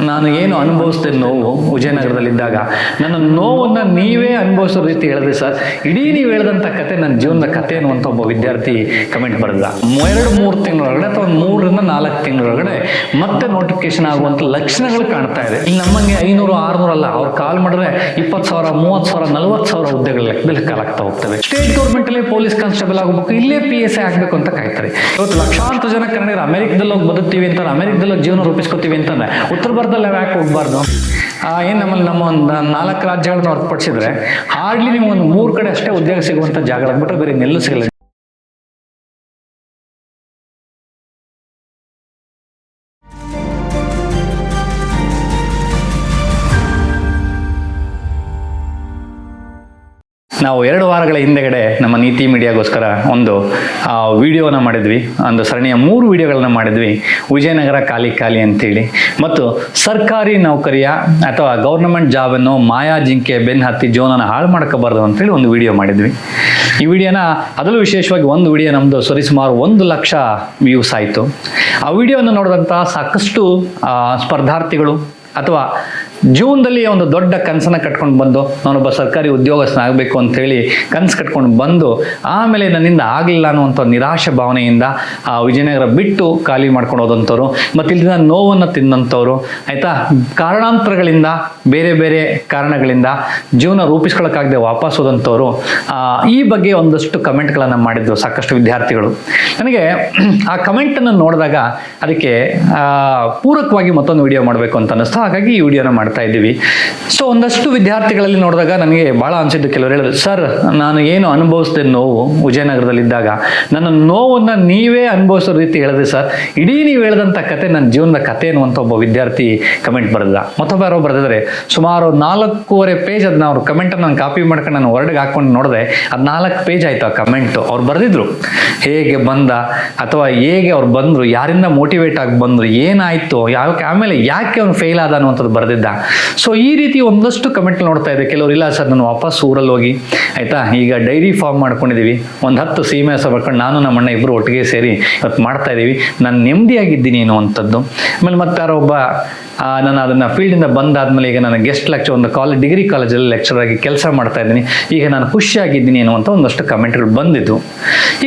ನಾನು ಏನು ಅನುಭವಿಸ್ತೇನೆ ನೋವು ವಿಜಯನಗರದಲ್ಲಿದ್ದಾಗ. ನನ್ನ ನೋವನ್ನ ನೀವೇ ಅನುಭವಿಸೋ ರೀತಿ ಹೇಳಿದ್ರಿ ಸರ್, ಇಡೀ ನೀವು ಹೇಳಿದಂತ ಕತೆ ನನ್ನ ಜೀವನದ ಕತೆ ಅನ್ನುವಂತ ಒಬ್ಬ ವಿದ್ಯಾರ್ಥಿ ಕಮೆಂಟ್ ಬರೆದ. ಎರಡು ಮೂರು ತಿಂಗಳೊಳಗಡೆ ಅಥವಾ ಮೂರರಿಂದ ನಾಲ್ಕು ತಿಂಗಳೊಳಗಡೆ ಮತ್ತೆ ನೋಟಿಫಿಕೇಶನ್ ಆಗುವಂತ ಲಕ್ಷಣಗಳು ಕಾಣ್ತಾ ಇದೆ. ಇಲ್ಲಿ ನಮ್ಮಂಗೆ ಐನೂರು, ಆರ್ನೂರು ಅಲ್ಲ, ಅವ್ರು ಕಾಲ್ ಮಾಡಿದ್ರೆ ಇಪ್ಪತ್ತು ಸಾವಿರ, ಮೂವತ್ತು ಸಾವಿರ, ನಲ್ವತ್ತು ಸಾವಿರ ಹುದ್ದೆಗಳ ಲೆಕ್ಕದಲ್ಲಿ ಕಾಲಾಗ್ತಾ ಹೋಗ್ತವೆ. ಸ್ಟೇಟ್ ಗೌರ್ಮೆಂಟ್ ಅಲ್ಲಿ ಪೊಲೀಸ್ ಕಾನ್ಸ್ಟೇಬಲ್ ಆಗಬೇಕು, ಇಲ್ಲೇ ಪಿ ಎಸ್ ಐ ಆಗಬೇಕು ಅಂತ ಕಾಯ್ತಾರೆ. ಇವತ್ತು ಲಕ್ಷಾಂತರ ಜನ ಕನ್ನಡಿಗರು ಅಮೆರಿಕದಲ್ಲಿ ಹೋಗಿ ಬದುಕ್ತೀವಿ ಅಂತಾರೆ, ಅಮೆರಿಕದಲ್ಲಿ ಜೀವನ ರೂಪಿಸ್ಕೊತೀವಿ ಅಂತಂದ್ರೆ, ಉತ್ತರ ಭಾರತದಲ್ಲಿ ನಾವು ಯಾಕೆ ಹೋಗ್ಬಾರ್ದು? ಏನು ನಮ್ಮಲ್ಲಿ ನಮ್ಮ ಒಂದು ನಾಲ್ಕು ರಾಜ್ಯಗಳನ್ನ ಹೊರತುಪಡಿಸಿದ್ರೆ ಹಾರ್ಡ್ಲಿ ನೀವು ಒಂದು ಮೂರು ಕಡೆ ಅಷ್ಟೇ ಉದ್ಯೋಗ ಸಿಗುವಂಥ ಜಾಗ ಬಿಟ್ಟರೆ ಬೇರೆ ಸಿಗಲ್ಲ. ನಾವು ಎರಡು ವಾರಗಳ ಹಿಂದೆಗಡೆ ನಮ್ಮ ನೀತಿ ಮೀಡಿಯಾಗೋಸ್ಕರ ಒಂದು ವಿಡಿಯೋನ ಮಾಡಿದ್ವಿ. ಒಂದು ಸರಣಿಯ ಮೂರು ವಿಡಿಯೋಗಳನ್ನ ಮಾಡಿದ್ವಿ. ವಿಜಯನಗರ ಖಾಲಿ ಖಾಲಿ ಅಂತೇಳಿ. ಮತ್ತು ಸರ್ಕಾರಿ ನೌಕರಿಯ ಅಥವಾ ಗೌರ್ನಮೆಂಟ್ ಜಾಬನ್ನು ಮಾಯಾ ಜಿಂಕೆ ಬೆನ್ ಹತ್ತಿ ಜೋನನ್ನು ಹಾಳು ಮಾಡ್ಕೋಬಾರ್ದು ಅಂತೇಳಿ ಒಂದು ವಿಡಿಯೋ ಮಾಡಿದ್ವಿ. ಈ ವಿಡಿಯೋನ ಅದರಲ್ಲೂ ವಿಶೇಷವಾಗಿ ಒಂದು ವಿಡಿಯೋ ನಮ್ಮದು ಸರಿಸುಮಾರು ಒಂದು ಲಕ್ಷ ವ್ಯೂಸ್ ಆಯಿತು. ಆ ವಿಡಿಯೋವನ್ನು ನೋಡಿದಂಥ ಸಾಕಷ್ಟು ಸ್ಪರ್ಧಾರ್ಥಿಗಳು ಅಥವಾ ಜೀವನದಲ್ಲಿ ಒಂದು ದೊಡ್ಡ ಕನಸನ್ನು ಕಟ್ಕೊಂಡು ಬಂದು, ನಾನೊಬ್ಬ ಸರ್ಕಾರಿ ಉದ್ಯೋಗಸ್ಥನಾಗಬೇಕು ಅಂತೇಳಿ ಕನಸು ಕಟ್ಕೊಂಡು ಬಂದು, ಆಮೇಲೆ ನನ್ನಿಂದ ಆಗಲಿಲ್ಲ ಅನ್ನುವಂಥ ನಿರಾಶೆ ಭಾವನೆಯಿಂದ ಆ ವಿಜಯನಗರ ಬಿಟ್ಟು ಖಾಲಿ ಮಾಡ್ಕೊಂಡು ಹೋದಂಥವ್ರು ಮತ್ತು ಇಲ್ಲಿನ ನೋವನ್ನು ತಿಂದಂಥವ್ರು ಆಯಿತಾ? ಕಾರಣಾಂತರಗಳಿಂದ, ಬೇರೆ ಬೇರೆ ಕಾರಣಗಳಿಂದ ಜೀವನ ರೂಪಿಸ್ಕೊಳ್ಳೋಕ್ಕಾಗದೆ ವಾಪಸ್ ಹೋದಂಥವ್ರು ಈ ಬಗ್ಗೆ ಒಂದಷ್ಟು ಕಮೆಂಟ್ಗಳನ್ನು ಮಾಡಿದ್ರು ಸಾಕಷ್ಟು ವಿದ್ಯಾರ್ಥಿಗಳು. ನನಗೆ ಆ ಕಮೆಂಟನ್ನು ನೋಡಿದಾಗ ಅದಕ್ಕೆ ಪೂರಕವಾಗಿ ಮತ್ತೊಂದು ವಿಡಿಯೋ ಮಾಡಬೇಕು ಅಂತ ಅನ್ನಿಸ್ತು. ಹಾಗಾಗಿ ಈ ವಿಡಿಯೋನ ಮಾಡ್ತಾ ಇದ್ದೀವಿ. ಸೊ ಒಂದಷ್ಟು ವಿದ್ಯಾರ್ಥಿಗಳಲ್ಲಿ ನೋಡಿದಾಗ ನನಗೆ ಭಾಳ ಅನಿಸಿದ್ದು ಕೆಲವರು ಹೇಳಿದ್ರು, ಸರ್, ನಾನು ಏನು ಅನುಭವಿಸಿದೆ ನೋವು ವಿಜಯನಗರದಲ್ಲಿದ್ದಾಗ? ನನ್ನ ನೋವನ್ನ ನೀವೇ ಅನುಭವಿಸೋ ರೀತಿ ಹೇಳಿದ್ರಿ ಸರ್. ಇಡೀ ನೀವು ಹೇಳಿದಂಥ ಕತೆ ನನ್ನ ಜೀವನದ ಕತೆ ಅನ್ನುವಂತ ಒಬ್ಬ ವಿದ್ಯಾರ್ಥಿ ಕಮೆಂಟ್ ಬರೆದ. ಮತ್ತೊಬ್ಬ ಯಾರೋ ಬರೆದಿದ್ದಾರೆ, ಸುಮಾರು ನಾಲ್ಕೂವರೆ ಪೇಜ್ ಅದನ್ನ ಅವ್ರ ಕಮೆಂಟನ್ನು ನಾನು ಕಾಪಿ ಮಾಡ್ಕೊಂಡು ನಾನು ಹೊರಡಿಗೆ ಹಾಕೊಂಡು ನೋಡಿದೆ, ಅದು ನಾಲ್ಕು ಪೇಜ್ ಆಯ್ತು ಆ ಕಮೆಂಟ್ ಅವ್ರು ಬರೆದಿದ್ರು. ಹೇಗೆ ಬಂದ, ಅಥವಾ ಹೇಗೆ ಅವ್ರು ಬಂದ್ರು, ಯಾರಿಂದ ಮೋಟಿವೇಟ್ ಆಗಿ ಬಂದ್ರು, ಏನಾಯ್ತು, ಯಾವ ಆಮೇಲೆ ಯಾಕೆ ಅವ್ನು ಫೇಲ್ ಆದ ಅನ್ನುವಂಥದ್ದು ಬರೆದಿದ್ದ? ಸೊ ಈ ರೀತಿ ಒಂದಷ್ಟು ಕಮೆಂಟ್ ನೋಡ್ತಾ ಇದೆ ಕೆಲವರು, ಇಲ್ಲ ಸರ್, ನಾನು ವಾಪಸ್ ಊರಲ್ಲಿ ಹೋಗಿ, ಆಯಿತಾ? ಈಗ ಡೈರಿ ಫಾರ್ಮ್ ಮಾಡ್ಕೊಂಡಿದ್ದೀವಿ. ಒಂದು ಹತ್ತು ಸೀಮೆ ಹಸ ಬರ್ಕೊಂಡು ನಾನು, ನಮ್ಮ ಅಣ್ಣ ಇಬ್ಬರು ಒಟ್ಟಿಗೆ ಸೇರಿ ಇವತ್ತು ಮಾಡ್ತಾ ಇದ್ದೀವಿ. ನಾನು ನೆಮ್ಮದಿಯಾಗಿದ್ದೀನಿ ಅನ್ನುವಂಥದ್ದು. ಆಮೇಲೆ ಮತ್ತೆ ಯಾರೋ ಒಬ್ಬ ನಾನು ಅದನ್ನು ಫೀಲ್ಡಿಂದ ಬಂದಾದ್ಮೇಲೆ ಈಗ ನಾನು ಗೆಸ್ಟ್ ಲೆಕ್ಚರ್ ಒಂದು ಕಾಲೇಜ್ ಡಿಗ್ರಿ ಕಾಲೇಜಲ್ಲಿ ಲೆಕ್ಚರ್ ಆಗಿ ಕೆಲಸ ಮಾಡ್ತಾ ಇದ್ದೀನಿ. ಈಗ ನಾನು ಖುಷಿಯಾಗಿದ್ದೀನಿ ಅನ್ನುವಂಥ ಒಂದಷ್ಟು ಕಮೆಂಟ್ಗಳು ಬಂದಿದ್ದು.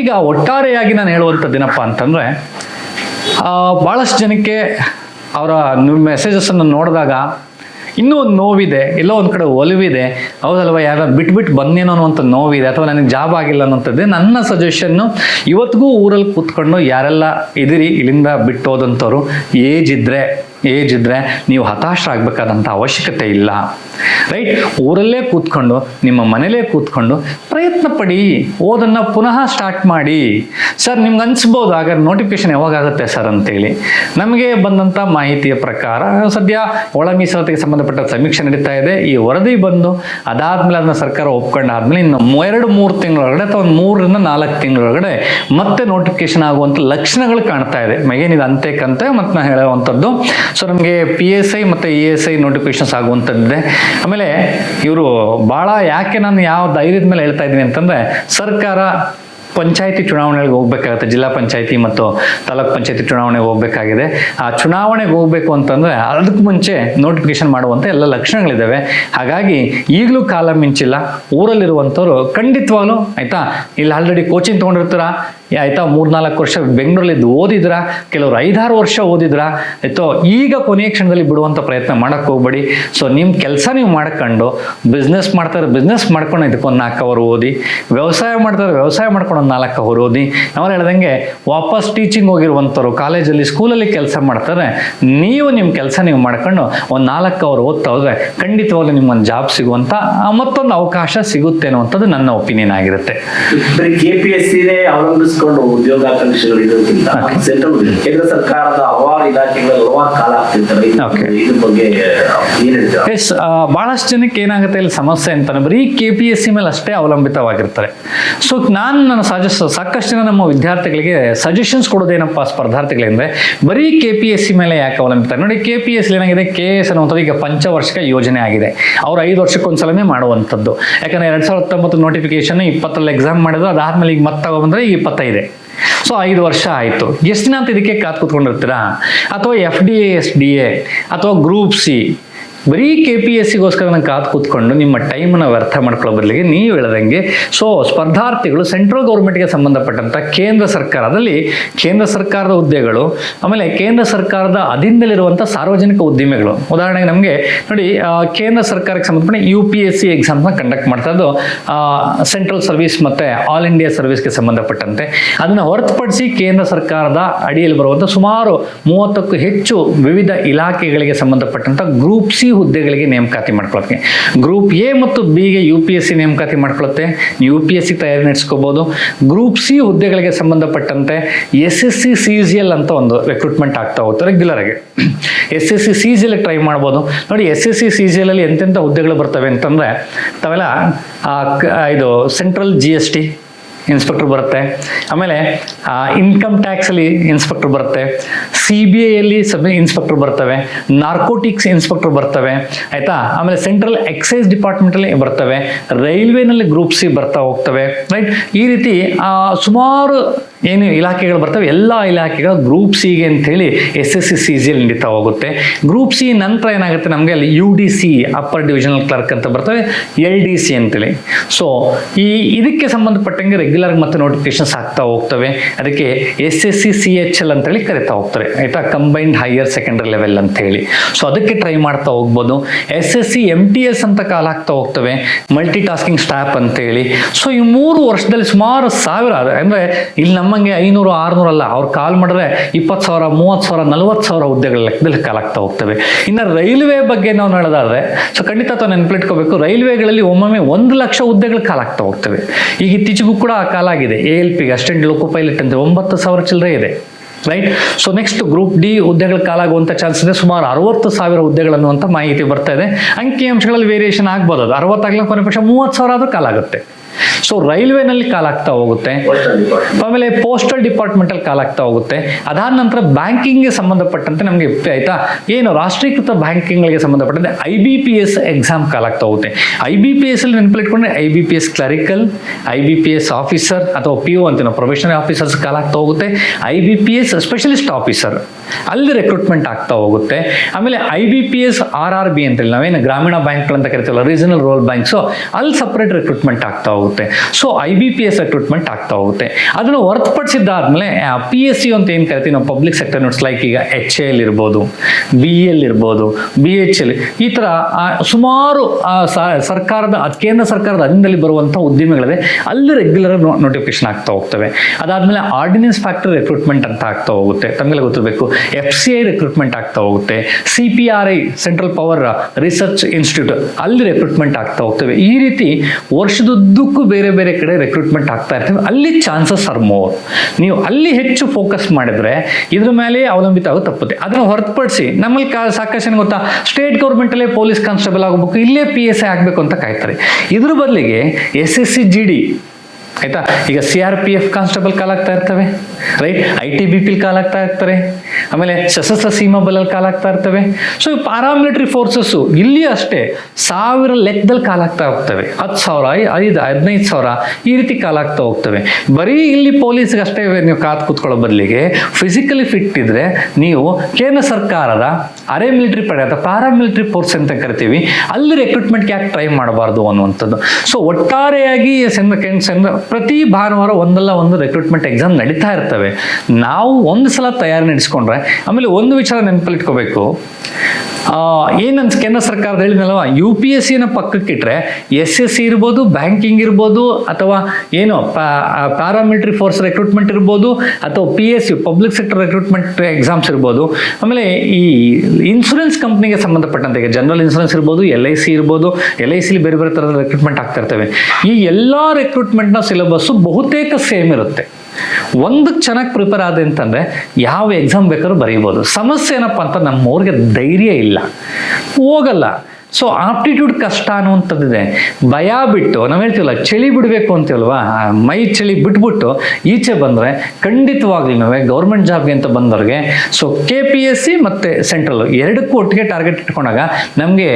ಈಗ ಒಟ್ಟಾರೆಯಾಗಿ ನಾನು ಹೇಳುವಂಥದ್ದೇನಪ್ಪ ಅಂತಂದರೆ ಭಾಳಷ್ಟು ಜನಕ್ಕೆ ಅವರ ಮೆಸೇಜಸನ್ನು ನೋಡಿದಾಗ ಇನ್ನೂ ಒಂದು ನೋವಿದೆ, ಎಲ್ಲೋ ಒಂದು ಕಡೆ ಒಲವಿದೆ. ಹೌದಲ್ವ ಯಾರ ಬಿಟ್ಬಿಟ್ಟು ಬಂದೇನೋ ಅನ್ನುವಂಥ ನೋವಿದೆ ಅಥವಾ ನನಗೆ ಜಾಬ್ ಆಗಿಲ್ಲ ಅನ್ನೋಂಥದ್ದೇ ನನ್ನ ಸಜೆಷನ್ನು ಇವತ್ತಿಗೂ ಊರಲ್ಲಿ ಕೂತ್ಕೊಂಡು ಯಾರೆಲ್ಲ ಇದಿರಿ ಇಲ್ಲಿಂದ ಬಿಟ್ಟೋದಂಥವ್ರು, ಏಜ್ ಇದ್ದರೆ ಏಜ್ ಇದ್ದರೆ ನೀವು ಹತಾಶರಾಗಬೇಕಾದಂಥ ಅವಶ್ಯಕತೆ ಇಲ್ಲ. ರೈಟ್ ಊರಲ್ಲೇ ಕೂತ್ಕೊಂಡು, ನಿಮ್ಮ ಮನೆಯಲ್ಲೇ ಕೂತ್ಕೊಂಡು ಪ್ರಯತ್ನ ಪಡಿ ಓದನ್ನು ಪುನಃ ಸ್ಟಾರ್ಟ್ ಮಾಡಿ. ಸರ್ ನಿಮ್ಗೆ ಅನ್ಸ್ಬೋದು ಆಗ ನೋಟಿಫಿಕೇಶನ್ ಯಾವಾಗುತ್ತೆ ಸರ್ ಅಂತೇಳಿ. ನಮಗೆ ಬಂದಂಥ ಮಾಹಿತಿಯ ಪ್ರಕಾರ, ಸದ್ಯ ಒಳ ಮೀಸಲಾತಿಗೆ ಸಂಬಂಧಪಟ್ಟ ಸಮೀಕ್ಷೆ ನಡೀತಾ ಇದೆ. ಈ ವರದಿ ಬಂದು, ಅದಾದ್ಮೇಲೆ ಅದನ್ನ ಸರ್ಕಾರ ಒಪ್ಕೊಂಡಾದ್ಮೇಲೆ ಇನ್ನು ಎರಡು ಮೂರು ತಿಂಗಳೊಳಗಡೆ ಅಥವಾ ಒಂದು ಮೂರರಿಂದ ನಾಲ್ಕು ತಿಂಗಳೊಳಗಡೆ ಮತ್ತೆ ನೋಟಿಫಿಕೇಶನ್ ಆಗುವಂಥ ಲಕ್ಷಣಗಳು ಕಾಣ್ತಾ ಇದೆ. ಮೇಗೇನಿದೆ ಅಂತೆ ಕಂತೆ ಮತ್ತು ನಾನು ಹೇಳುವಂಥದ್ದು ಸೊ ನಮಗೆ ಪಿ ಎಸ್ ಐ ಮತ್ತು ಇ ಎಸ್ ಐ ನೋಟಿಫಿಕೇಶನ್ಸ್ ಆಗುವಂಥದ್ದಿದೆ. ಆಮೇಲೆ ಇವರು ಭಾಳ ಯಾಕೆ ನಾನು ಯಾವ ಧೈರ್ಯದ ಮೇಲೆ ಹೇಳ್ತಾ ಇದ್ದೀನಿ ಅಂತಂದರೆ ಸರ್ಕಾರ ಪಂಚಾಯತಿ ಚುನಾವಣೆಗೆ ಹೋಗ್ಬೇಕಾಗತ್ತೆ, ಜಿಲ್ಲಾ ಪಂಚಾಯತಿ ಮತ್ತು ತಾಲೂಕ್ ಪಂಚಾಯತಿ ಚುನಾವಣೆಗೆ ಹೋಗ್ಬೇಕಾಗಿದೆ. ಆ ಚುನಾವಣೆಗೆ ಹೋಗ್ಬೇಕು ಅಂತಂದ್ರೆ ಅದಕ್ಕೆ ಮುಂಚೆ ನೋಟಿಫಿಕೇಶನ್ ಮಾಡುವಂಥ ಎಲ್ಲ ಲಕ್ಷಣಗಳಿದ್ದಾವೆ ಹಾಗಾಗಿ ಈಗಲೂ ಕಾಲ ಮಿಂಚಿಲ್ಲ. ಊರಲ್ಲಿರುವಂಥವ್ರು ಖಂಡಿತವಾಗ್ಲೂ ಆಯ್ತಾ, ಇಲ್ಲಿ ಆಲ್ರೆಡಿ ಕೋಚಿಂಗ್ ತೊಗೊಂಡಿರ್ತಾರ, ಆಯ್ತಾ ಮೂರ್ನಾಲ್ಕು ವರ್ಷ ಬೆಂಗಳೂರಲ್ಲಿ ಓದಿದ್ರ ಕೆಲವರು ಐದಾರು ವರ್ಷ ಓದಿದ್ರ ಆಯ್ತೋ ಈಗ ಕೊನೆಯ ಕ್ಷಣದಲ್ಲಿ ಬಿಡುವಂಥ ಪ್ರಯತ್ನ ಮಾಡಕ್ ಹೋಗ್ಬೇಡಿ. ಸೊ ನಿಮ್ಮ ಕೆಲಸ ನೀವು ಮಾಡ್ಕೊಂಡು ಬಿಸ್ನೆಸ್ ಮಾಡ್ತಾರೆ ಬಿಸ್ನೆಸ್ ಮಾಡ್ಕೊಂಡು ಇದಕ್ಕೊಂದು ನಾಲ್ಕು ಅವರು ಓದಿ, ವ್ಯವಸಾಯ ಮಾಡ್ತಾರೆ, ವ್ಯವಸಾಯ ಮಾಡ್ಕೊಂಡು ಒಂದು ನಾಲ್ಕು ಅವರು ಓದಿ ನಾವೆಲ್ಲ ಹೇಳ್ದಂಗೆ ವಾಪಸ್ ಟೀಚಿಂಗ್ ಹೋಗಿರುವಂಥವ್ರು ಕಾಲೇಜಲ್ಲಿ ಸ್ಕೂಲಲ್ಲಿ ಕೆಲಸ ಮಾಡ್ತಾರೆ. ನೀವು ನಿಮ್ಮ ಕೆಲಸ ನೀವು ಮಾಡ್ಕೊಂಡು ಒಂದು ನಾಲ್ಕು ಅವರು ಓದ್ತಾ ಹೋದರೆ ಖಂಡಿತವಾಗ್ಲೂ ನಿಮ್ಗೊಂದು ಜಾಬ್ ಸಿಗುವಂಥ ಮತ್ತೊಂದು ಅವಕಾಶ ಸಿಗುತ್ತೆ ಅನ್ನುವಂಥದ್ದು ನನ್ನ ಒಪಿನಿಯನ್ ಆಗಿರುತ್ತೆ. ಬರೀ ಕೆಪಿಎಸ್ ಸಿನೇ ಅವಲಂಬಿಸಿಕೊಂಡು ಉದ್ಯೋಗಾಕಾಂಕ್ಷಿಗಳು ಇರೋದ್ರಿಂದ ಸೆಂಟ್ರಲ್ ಕೇಂದ್ರ ಸರ್ಕಾರದ ಹಲವಾರು ಇಲಾಖೆಗಳಲ್ಲಿ ಹಲವಾರು ಕಾಲ ಆಗ್ತಿರ್ತಾರೆ ಇದ್ರ ಬಗ್ಗೆ ಏನ್ ಹೇಳ್ತೀರಾ? ಎಸ್ ಭಾಳಷ್ಟು ಜನಕ್ಕೆ ಏನಾಗುತ್ತೆ ಇಲ್ಲಿ ಸಮಸ್ಯೆ ಅಂತಾನೆ ಬರೀ ಕೆ ಪಿ ಎಸ್ ಸಿ ಮೇಲೆ ಅಷ್ಟೇ ಅವಲಂಬಿತವಾಗಿರ್ತಾರೆ. ಸೊ ನಾನು ನನ್ನ ಸಜೆಸ್ ಸಾಕಷ್ಟು ಜನ ನಮ್ಮ ವಿದ್ಯಾರ್ಥಿಗಳಿಗೆ ಸಜೆಷನ್ಸ್ ಕೊಡೋದೇನಪ್ಪ ಸ್ಪರ್ಧಾರ್ಥಿಗಳೆಂದರೆ, ಬರೀ ಕೆ ಪಿ ಎಸ್ ಸಿ ಮೇಲೆ ಯಾಕೆ ಅವಲಂಬಿತ? ನೋಡಿ ಕೆ ಪಿ ಎಸ್ ಏನಾಗಿದೆ? ಕೆ ಎಸ್ ಅನ್ನುವಂಥದ್ದು ಈಗ ಪಂಚವಾರ್ಷಿಕ ಯೋಜನೆ ಆಗಿದೆ. ಅವ್ರು ಐದು ವರ್ಷಕ್ಕೊಂದ್ಸಲನೇ ಮಾಡುವಂಥದ್ದು. ಯಾಕಂದ್ರೆ ಎರಡು ಸಾವಿರದ ಹತ್ತೊಂಬತ್ತು ನೋಟಿಫಿಕೇಶನ್ ಇಪ್ಪತ್ತರಲ್ಲಿ ಎಕ್ಸಾಮ್ ಮಾಡಿದ್ರು, ಅದಾದ್ಮೇಲೆ ಈಗ ಮತ್ತೆ ಬಂದ್ರೆ ಈಗ ಇಪ್ಪತ್ತೈದೆ. ಸೊ ಐದು ವರ್ಷ ಆಯಿತು. ಎಷ್ಟು ದಿನ ಅಂತ ಇದಕ್ಕೆ ಕಾತ್ ಕೂತ್ಕೊಂಡಿರ್ತೀರಾ? ಅಥವಾ F D A S D A ಅಥವಾ ಗ್ರೂಪ್ ಸಿ ಬರೀ ಕೆ ಪಿ ಎಸ್ ಸಿಗೋಸ್ಕರ ನಾನು ಕಾದು ಕೂತ್ಕೊಂಡು ನಿಮ್ಮ ಟೈಮನ್ನು ವ್ಯರ್ಥ ಮಾಡ್ಕೊಳ್ಳೋ ಬದಲಿಗೆ ನೀವು ಹೇಳ್ದಂಗೆ ಸೊ ಸ್ಪರ್ಧಾರ್ಥಿಗಳು ಸೆಂಟ್ರಲ್ ಗೌರ್ಮೆಂಟ್ಗೆ ಸಂಬಂಧಪಟ್ಟಂಥ ಕೇಂದ್ರ ಸರ್ಕಾರದಲ್ಲಿ ಕೇಂದ್ರ ಸರ್ಕಾರದ ಹುದ್ದೆಗಳು, ಆಮೇಲೆ ಕೇಂದ್ರ ಸರ್ಕಾರದ ಅಧೀನದಲ್ಲಿರುವಂಥ ಸಾರ್ವಜನಿಕ ಉದ್ದಿಮೆಗಳು. ಉದಾಹರಣೆಗೆ ನಮಗೆ ನೋಡಿ ಕೇಂದ್ರ ಸರ್ಕಾರಕ್ಕೆ ಸಂಬಂಧಪಟ್ಟ ಯು ಪಿ ಎಸ್ ಸಿ ಎಕ್ಸಾಮ್ನ ಕಂಡಕ್ಟ್ ಮಾಡ್ತಾ ಇದ್ದು ಸೆಂಟ್ರಲ್ ಸರ್ವಿಸ್ ಮತ್ತು ಆಲ್ ಇಂಡಿಯಾ ಸರ್ವಿಸ್ಗೆ ಸಂಬಂಧಪಟ್ಟಂತೆ. ಅದನ್ನು ಹೊರತುಪಡಿಸಿ ಕೇಂದ್ರ ಸರ್ಕಾರದ ಅಡಿಯಲ್ಲಿ ಬರುವಂಥ ಸುಮಾರು ಮೂವತ್ತಕ್ಕೂ ಹೆಚ್ಚು ವಿವಿಧ ಇಲಾಖೆಗಳಿಗೆ ಸಂಬಂಧಪಟ್ಟಂಥ ಗ್ರೂಪ್ ಸಿ ಹುದ್ದೆಗಳಿಗೆ ನೇಮಕಾತಿ ಮಾಡ್ಕೊಳ್ಳೋಕ್ಕೆ ಗ್ರೂಪ್ ಎ ಮತ್ತು ಬಿಗೆ ಯು ಪಿ ಎಸ್ ಸಿ ನೇಮಕಾತಿ ಮಾಡ್ಕೊಳ್ಳುತ್ತೆ ಯು ಪಿ ಎಸ್ ಸಿ ತಯಾರಿ ನಡೆಸ್ಕೋಬೋದು. ಗ್ರೂಪ್ ಸಿ ಹುದ್ದೆಗಳಿಗೆ ಸಂಬಂಧಪಟ್ಟಂತೆ S S C C G L ಅಂತ ಒಂದು ರೆಕ್ರೂಟ್ಮೆಂಟ್ ಆಗ್ತಾ ಹೋಗುತ್ತೆ ರೆಗ್ಯುಲರ್ ಆಗಿ. S S C C G try ಮಾಡ್ಬೋದು. ನೋಡಿ S S C C G L ಎಂತೆಂಥ ಹುದ್ದೆಗಳು ಬರ್ತವೆ ಅಂತಂದರೆ, ತಾವೆಲ್ಲ ಇದು central G S T inspector ಬರುತ್ತೆ. ಆಮೇಲೆ ಇನ್ಕಮ್ ಟ್ಯಾಕ್ಸಲ್ಲಿ ಇನ್ಸ್ಪೆಕ್ಟರ್ ಬರುತ್ತೆ. ಸಿ ಬಿ ಐಯಲ್ಲಿ ಸಬ್ ಇನ್ಸ್ಪೆಕ್ಟರ್ ಬರ್ತವೆ. ನಾರ್ಕೋಟಿಕ್ಸ್ ಇನ್ಸ್ಪೆಕ್ಟರ್ ಬರ್ತವೆ. ಆಯಿತಾ? ಆಮೇಲೆ ಸೆಂಟ್ರಲ್ ಎಕ್ಸೈಸ್ ಡಿಪಾರ್ಟ್ಮೆಂಟಲ್ಲಿ ಬರ್ತವೆ. ರೈಲ್ವೆನಲ್ಲಿ ಗ್ರೂಪ್ ಸಿ ಬರ್ತಾ ಹೋಗ್ತವೆ. ರೈಟ್? ಈ ರೀತಿ ಸುಮಾರು ಏನು ಇಲಾಖೆಗಳು ಬರ್ತವೆ, ಎಲ್ಲ ಇಲಾಖೆಗಳು ಗ್ರೂಪ್ ಸಿಗೆ ಅಂತೇಳಿ ಎಸ್ ಎಸ್ ಸಿ ಸಿ ಜಿಯಲ್ಲಿ ನಡೀತಾ ಹೋಗುತ್ತೆ. ಗ್ರೂಪ್ ಸಿ ನಂತರ ಏನಾಗುತ್ತೆ ನಮಗೆ ಅಲ್ಲಿ U D C upper divisional clerk ಅಂತ ಬರ್ತವೆ ಎಲ್ ಡಿ ಸಿ ಅಂತೇಳಿ. ಸೊ ಈ ಇದಕ್ಕೆ ಸಂಬಂಧಪಟ್ಟಂಗೆ ರೆಗ್ಯುಲರ್ ಮತ್ತೆ ನೋಟಿಫಿಕೇಶನ್ಸ್ ಆಗ್ತಾ ಹೋಗ್ತವೆ. ಅದಕ್ಕೆ S S C C H L ಅಂತೇಳಿ ಕರಿತಾ ಹೋಗ್ತಾರೆ. ಆಯ್ತಾ? ಕಂಬೈನ್ಡ್ ಹೈಯರ್ ಸೆಕೆಂಡರಿ ಲೆವೆಲ್ ಅಂತ ಹೇಳಿ ಸೊ ಅದಕ್ಕೆ ಟ್ರೈ ಮಾಡ್ತಾ ಹೋಗ್ಬೋದು. S S C M T S ಅಂತ ಕಾಲ ಆಗ್ತಾ ಹೋಗ್ತವೆ. ಮಲ್ಟಿ ಟಾಸ್ಕಿಂಗ್ ಸ್ಟಾಪ್ ಅಂತೇಳಿ. ಸೊ ಈ ಮೂರು ವರ್ಷದಲ್ಲಿ ಸುಮಾರು ಸಾವಿರ, ಅಂದರೆ ಇಲ್ಲಿ ನಮ್ಮಂಗೆ ಐನೂರು, ಆರುನೂರು ಅಲ್ಲ, ಅವ್ರು ಕಾಲ್ ಮಾಡಿದ್ರೆ ಇಪ್ಪತ್ತು ಸಾವಿರ, ಮೂವತ್ತು ಸಾವಿರ, ನಲ್ವತ್ತು ಸಾವಿರ ಹುದ್ದೆಗಳ ಲೆಕ್ಕದಲ್ಲಿ ಕಾಲಾಗ್ತಾ ಹೋಗ್ತವೆ. ಇನ್ನು ರೈಲ್ವೆ ಬಗ್ಗೆ ನಾವು ಹೇಳೋದಾದ್ರೆ, ಸೊ ಖಂಡಿತ ತಾವು ನೆನ್ಪಿಟ್ಕೋಬೇಕು, ರೈಲ್ವೆಗಳಲ್ಲಿ ಒಮ್ಮೊಮ್ಮೆ ಒಂದು ಲಕ್ಷ ಹುದ್ದೆಗಳು ಕಾಲಾಗ್ತಾ ಹೋಗ್ತವೆ. ಈಗ ಇತ್ತೀಚೆಗೂ ಕೂಡ ಆ ಕಾಲ ಆಗಿದೆ. ಎ ಎಲ್ ಪಿಗೆ ಅಸ್ಟೆಂಟ್ ಲೋಕೋ ಪೈಲಟ್ ಅಂತ ಒಂಬತ್ತು ಸಾವಿರ ಚಿಲ್ಲರೆ ಇದೆ right so next group D ಹುದ್ದೆಗಳ ಕಾಲಾಗುವಂಥ ಚಾನ್ಸ್ ಇದೆ. ಸುಮಾರು ಅರವತ್ತು ಸಾವಿರ ಹುದ್ದೆಗಳನ್ನುವಂಥ ಮಾಹಿತಿ ಬರ್ತಾ ಇದೆ. ಅಂಕಿಅಂಶಗಳಲ್ಲಿ ವೇರಿಯೇಷನ್ ಆಗ್ಬೋದು. ಅದು ಅರವತ್ತಾಗಲಿ ಕೊನೆ ಪಕ್ಷ, ಮೂವತ್ತು ಸಾವಿರ ಆದರೂ ಕಾಲಾಗುತ್ತೆ. ಸೊ ರೈಲ್ವೆನಲ್ಲಿ ಕಾಲಾಗ್ತಾ ಹೋಗುತ್ತೆ. ಆಮೇಲೆ ಪೋಸ್ಟಲ್ ಡಿಪಾರ್ಟ್ಮೆಂಟ್ ಅಲ್ಲಿ ಕಾಲಾಗ್ತಾ ಹೋಗುತ್ತೆ. ಅದಾದ ನಂತರ ಬ್ಯಾಂಕಿಂಗ್ಗೆ ಸಂಬಂಧಪಟ್ಟಂತೆ ನಮಗೆ ಆಯ್ತಾ? ಏನು ರಾಷ್ಟ್ರೀಕೃತ ಬ್ಯಾಂಕಿಂಗ್ಗಳಿಗೆ ಸಂಬಂಧಪಟ್ಟಂತೆ I B P S exam ಕಾಲಾಗ್ತಾ ಹೋಗುತ್ತೆ. ಐ ಬಿ ಪಿ ಎಸ್ ಅಲ್ಲಿ ನೆನಪಿಟ್ಕೊಂಡ್ರೆ I B P S clerical I B P S officer ಅಥವಾ ಪಿ ಒ ಅಂತೀವಿ ನಾವು ಪ್ರೊಫೆಷನಲ್ ಆಫೀಸರ್ಸ್ ಕಾಲಾಗ್ತಾ ಹೋಗುತ್ತೆ. I B P S specialist officer ಅಲ್ಲಿ ರೆಕ್ರೂಟ್ಮೆಂಟ್ ಆಗ್ತಾ ಹೋಗುತ್ತೆ. ಆಮೇಲೆ I B P S R R B ಅಂತೇಳಿ ನಾವೇನು ಗ್ರಾಮೀಣ ಬ್ಯಾಂಕ್ಗಳಂತ ಕರಿತೀವಲ್ಲ ರೀಜನಲ್ ರೂರಲ್ ಬ್ಯಾಂಕ್ಸು ಅಲ್ಲಿ ಸಪ್ರೇಟ್ ರೆಕ್ರೂಟ್ಮೆಂಟ್ ಆಗ್ತಾ ಹೋಗುತ್ತೆ. So I B P S recruitment ಆಗ್ತಾ ಹೋಗುತ್ತೆ. ಅದನ್ನು ಹೊರತುಪಡಿಸಿದ್ದಾದ್ಮೇಲೆ ಪಿ ಎಸ್ ಸಿ ಅಂತ ಏನು ಕರಿತೀವಿ ನಾವು ಪಬ್ಲಿಕ್ ಸೆಕ್ಟರ್ ನೋಟ್ಸ್ ಲೈಕ್ ಈಗ ಎಚ್ ಎಲ್ ಇರ್ಬೋದು ಬಿ ಎಲ್ ಇರ್ಬೋದು ಬಿ ಎಚ್ ಎಲ್ ಈ ಥರ ಸುಮಾರು ಸರ್ಕಾರದ ಕೇಂದ್ರ ಸರ್ಕಾರದ ಅಧೀನದಲ್ಲಿ ಬರುವಂಥ ಉದ್ಯಮಿಗಳಿದೆ ಅಲ್ಲಿ ರೆಗ್ಯುಲರ್ ನೋಟಿಫಿಕೇಶನ್ ಆಗ್ತಾ ಹೋಗ್ತವೆ. ಅದಾದಮೇಲೆ ಆರ್ಡಿನೆನ್ಸ್ ಫ್ಯಾಕ್ಟರಿ ರಿಕ್ರೂಟ್ಮೆಂಟ್ ಅಂತ ಆಗ್ತಾ ಹೋಗುತ್ತೆ. ತಮಗೆ ಗೊತ್ತಿರಬೇಕು. ಎಫ್ ಸಿ ಐ ರಿಕ್ರೂಟ್ಮೆಂಟ್ ಆಗ್ತಾ ಹೋಗುತ್ತೆ. C P R I central power research institute ಅಲ್ಲಿ ರಿಕ್ರೂಟ್ಮೆಂಟ್ ಆಗ್ತಾ ಹೋಗ್ತವೆ. ಈ ರೀತಿ ವರ್ಷದುದ್ದಕ್ಕೂ ಬೇರೆ ಬೇರೆ ಕಡೆ ರೆಕ್ರೂಟ್ಮೆಂಟ್ ಆಗ್ತಾ ಇರ್ತವೆ ಅಲ್ಲಿ ಚಾನ್ಸಸ್ ಆರ್ ಮೋರ್ ನೀವು ಅಲ್ಲಿ ಹೆಚ್ಚು ಫೋಕಸ್ ಮಾಡಿದ್ರೆ ಇದ್ರ ಮೇಲೆ ಅವಲಂಬಿತ ಆಗೋ ತಪ್ಪುತ್ತೆ. ಅದನ್ನು ಹೊರತುಪಡಿಸಿ ನಮ್ಮಲ್ಲಿ ಸಾಕಷ್ಟು ಏನು ಗೊತ್ತಾ ಸ್ಟೇಟ್ ಗೌರ್ಮೆಂಟಲ್ಲೇ ಪೊಲೀಸ್ ಕಾನ್ಸ್ಟೇಬಲ್ ಆಗಬೇಕು, ಇಲ್ಲೇ ಪಿ ಎಸ್ ಐ ಆಗಬೇಕು ಅಂತ ಕಾಯ್ತಾರೆ. ಇದ್ರ ಬದಲಿಗೆ S S C G D ಆಯ್ತಾ? ಈಗ C R P F constable ಕಾಲಾಗ್ತಾ ಇರ್ತವೆ ರೈಟ್ ಐ ಟಿ ಬಿ ಪಿಲ್ ಕಾಲಾಗ್ತಾ ಇರ್ತಾರೆ ಆಮೇಲೆ ಸಶಸ್ತ್ರ ಸೀಮಾ ಬಲಲ್ಲಿ ಕಾಲಾಗ್ತಾ ಇರ್ತವೆ. ಸೊ ಪಾರಾಮಿಲಿಟರಿ ಫೋರ್ಸಸ್ಸು ಇಲ್ಲಿ ಅಷ್ಟೇ ಸಾವಿರ ಲೆಕ್ಕದಲ್ಲಿ ಕಾಲಾಗ್ತಾ ಹೋಗ್ತವೆ. ಹತ್ತು ಸಾವಿರ, ಐದು, ಹದಿನೈದು ಸಾವಿರ ಈ ರೀತಿ ಕಾಲಾಗ್ತಾ ಹೋಗ್ತವೆ. ಬರೀ ಇಲ್ಲಿ ಪೊಲೀಸ್ಗೆ ಅಷ್ಟೇ ನೀವು ಕಾತ್ ಕೂತ್ಕೊಳ್ಳೋ ಬದಲಿಗೆ ಫಿಸಿಕಲಿ ಫಿಟ್ ಇದ್ರೆ ನೀವು ಕೇಂದ್ರ ಸರ್ಕಾರದ ಅರೆ ಮಿಲಿಟರಿ ಪಡೆ ಅಥವಾ ಪ್ಯಾರಾಮಿಲಿಟರಿ ಫೋರ್ಸ್ ಅಂತ ಕರಿತೀವಿ, ಅಲ್ಲಿ ರೆಕ್ರೂಟ್ಮೆಂಟ್ಗೆ ಯಾಕೆ ಟ್ರೈ ಮಾಡಬಾರ್ದು ಅನ್ನುವಂಥದ್ದು. ಸೊ ಒಟ್ಟಾರೆಯಾಗಿ ಪ್ರತಿ ಭಾನುವಾರ ಒಂದಲ್ಲ ಒಂದು ರೆಕ್ರೂಟ್ಮೆಂಟ್ ಎಕ್ಸಾಮ್ ನಡೀತಾ ಇರ್ತವೆ. ನಾವು ಒಂದು ಸಲ ತಯಾರಿ ನಡೆಸ್ಕೊಂಡ್ರೆ ಆಮೇಲೆ ಒಂದು ವಿಚಾರ ನೆನಪಲ್ಲಿಟ್ಕೋಬೇಕು. ಏನು ಕೇಂದ್ರ ಸರ್ಕಾರದ ಹೇಳಿದ್ನಲ್ವ? ಯು ಪಿ ಎಸ್ ಸಿನ ಪಕ್ಕಕ್ಕಿಟ್ರೆ ಎಸ್ ಎಸ್ ಸಿ ಇರ್ಬೋದು ಬ್ಯಾಂಕಿಂಗ್ ಇರ್ಬೋದು, ಅಥವಾ ಏನು ಪ್ಯಾರಾಮಿಲಿಟರಿ ಫೋರ್ಸ್ ರೆಕ್ರೂಟ್ಮೆಂಟ್ ಇರ್ಬೋದು, ಅಥವಾ P S U public sector recruitment exams ಇರ್ಬೋದು. ಆಮೇಲೆ ಈ ಇನ್ಶೂರೆನ್ಸ್ ಕಂಪ್ನಿಗೆ ಸಂಬಂಧಪಟ್ಟಂತೆ ಈಗ ಜನರಲ್ ಇನ್ಶೂರೆನ್ಸ್ ಇರ್ಬೋದು ಎಲ್ ಐ ಸಿ ಇರ್ಬೋದು ಎಲ್ ಐ ಸಿಲಿ ಬೇರೆ ಬೇರೆ ಥರದ ರೆಕ್ರೂಟ್ಮೆಂಟ್ ಆಗ್ತಾ ಇರ್ತವೆ. ಈ ಎಲ್ಲ ರೆಕ್ರೂಟ್ಮೆಂಟ್ನ ಸಿಲೆಬಸ್ಸು ಬಹುತೇಕ ಸೇಮ್ ಇರುತ್ತೆ. ಒಂದಕ್ಕೆ ಚೆನ್ನಾಗಿ ಪ್ರಿಪೇರ್ ಆದ ಅಂತಂದರೆ ಯಾವ ಎಕ್ಸಾಮ್ ಬೇಕಾದ್ರೂ ಬರೀಬೋದು. ಸಮಸ್ಯೆ ಏನಪ್ಪ ಅಂತ ನಮ್ಮವ್ರಿಗೆ ಧೈರ್ಯ ಇಲ್ಲ. ಹೋಗಲ್ಲ. ಸೊ ಆಪ್ಟಿಟ್ಯೂಡ್ ಕಷ್ಟ ಅನ್ನುವಂಥದ್ದಿದೆ. ಭಯ ಬಿಟ್ಟು ನಾವು ಹೇಳ್ತೀವಲ್ಲ ಚಳಿ ಬಿಡಬೇಕು ಅಂತೀವಲ್ವಾ? ಮೈ ಚಳಿ ಬಿಟ್ಬಿಟ್ಟು ಈಚೆ ಬಂದರೆ ಖಂಡಿತವಾಗ್ಲೂ ಗೌರ್ಮೆಂಟ್ ಜಾಬ್ಗೆ ಅಂತ ಬಂದವ್ರಿಗೆ so K P S C ಮತ್ತು ಸೆಂಟ್ರಲ್ ಎರಡಕ್ಕೂ ಒಟ್ಟಿಗೆ ಟಾರ್ಗೆಟ್ ಇಟ್ಕೊಂಡಾಗ ನಮಗೆ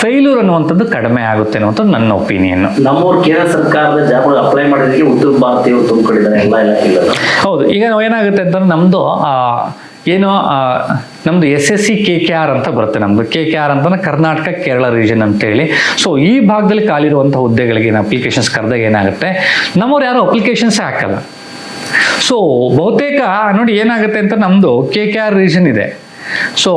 ಫೇಲ್ಯೂರ್ ಅನ್ನುವಂಥದ್ದು ಕಡಿಮೆ ಆಗುತ್ತೆ ಅನ್ನುವಂಥದ್ದು ನನ್ನ ಒಪಿನಿಯನ್ ನಮ್ಮೂರು ಕೇಂದ್ರ ಸರ್ಕಾರದ ಜಾಬ್ ಅಪ್ಲೈ ಮಾಡೋದಕ್ಕೆ ಉತ್ತರ ಭಾರತೀಯರು ತುಂಬಿಕೊಂಡಿದ್ದಾರೆ ಎಲ್ಲ ಇಲಾಖೆಗಳು. ಹೌದು ಈಗ ನಾವು ಏನಾಗುತ್ತೆ ಅಂತಂದ್ರೆ ನಮ್ಮದು ಏನು ನಮ್ದು S S C K K R ಅಂತ ಬರುತ್ತೆ ನಮ್ಮದು ಕೆ ಕೆ ಆರ್ ಅಂತಂದ್ರೆ ಕರ್ನಾಟಕ, ಕೇರಳ ರೀಜನ್ ಅಂತೇಳಿ. ಸೊ ಈ ಭಾಗದಲ್ಲಿ ಖಾಲಿರುವಂಥ ಹುದ್ದೆಗಳಿಗೆ ಏನು ಅಪ್ಲಿಕೇಶನ್ಸ್ ಕರೆದಾಗ ಏನಾಗುತ್ತೆ? ನಮ್ಮವ್ರು ಯಾರು ಅಪ್ಲಿಕೇಶನ್ಸೇ ಹಾಕಲ್ಲ. ಸೊ ಬಹುತೇಕ, ನೋಡಿ ಏನಾಗುತ್ತೆ ಅಂತ ನಮ್ಮದು ಕೆ ಕೆ ಆರ್ ರೀಜನ್ ಇದೆ. ಸೊ